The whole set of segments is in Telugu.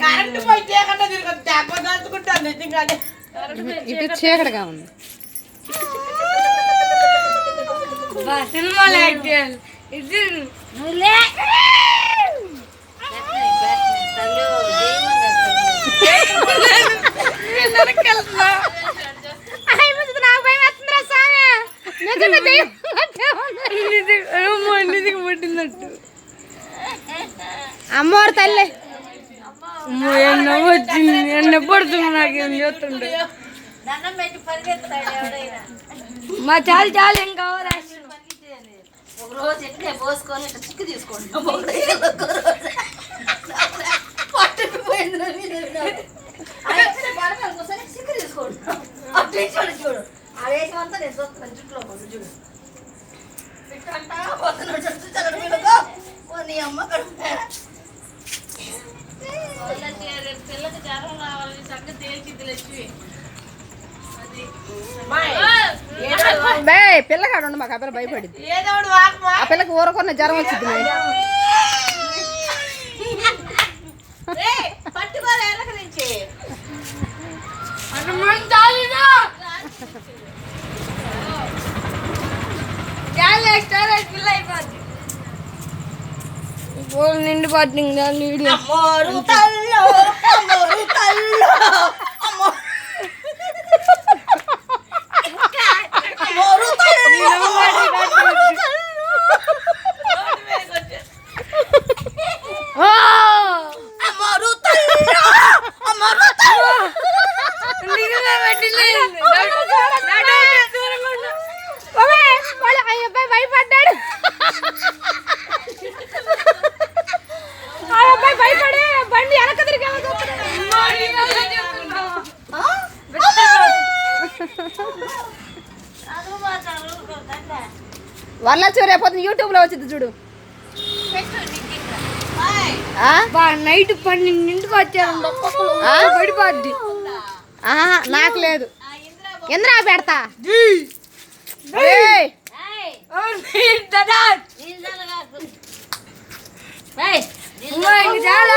కరెంట్ పోయి చేయకుండా తిరగదు దెబ్బ దాచుకుంటాను నిజంగానే ఇటు చీకటిగా ఉంది. ఇది పట్టినట్టు అమ్మవారి తల్లి. వచ్చింది ఎన్న పడుతుంది నాకేం చేస్తుండే? మా చాలు చాలు ఏం కావాలి ఒక రోజు ఎట్లే పోసుకొని ఇట్లా చిక్కు తీసుకోండి చిక్కు తీసుకోండి అటు నుంచి చూడు చూడు ఆ వేషం అంతా నేను చూస్తున్నాను జుట్టులో పోదు చూడు పోతున్నాడు నీ అమ్మ కడుపు పిల్లకి జ్వరం రావాలని సంగతి తేల్చింది లక్ష్మి. బే పిల్లగాడు ఉండు మాకు ఆ పిల్ల భయపడింది. ఆ పిల్లకి ఊరకొన్న జ్వరం వచ్చింది పట్టుకోలే 달라@ వరలక్ష్మి రేపు యూట్యూబ్లో వచ్చింది చూడు. ఆ? నైట్ పన్నెండింటికి వచ్చారు ఆ? పడిపోద్ది. ఆహా, నాకు లేదు. ఇంద్రా పెడతా? ఏయ్, చాలా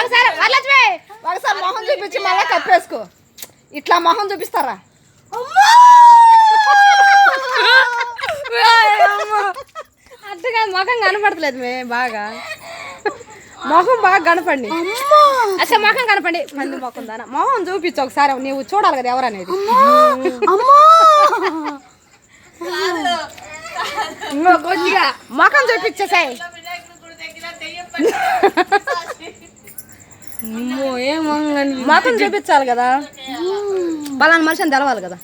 ఒకసారి వరలక్ష్మి! ఒకసారి మొహం చూపించి మళ్ళీ కప్పేసుకో. ఇట్లా మొహం చూపిస్తారా? అట్టుగా ముఖం కనపడతలేదు మే బాగా. మొహం బాగా కనపండి అసలు ముఖం కనపండి మంది ముఖం దాన. మొహం చూపించు ఒకసారి నీవు చూడాలి కదా ఎవరనేది. ఇంకో కొద్దిగా ముఖం చూపించేసాయి. ముఖం చూపించాలి కదా. పలానా మనిషి అని తెలవాలి కదా.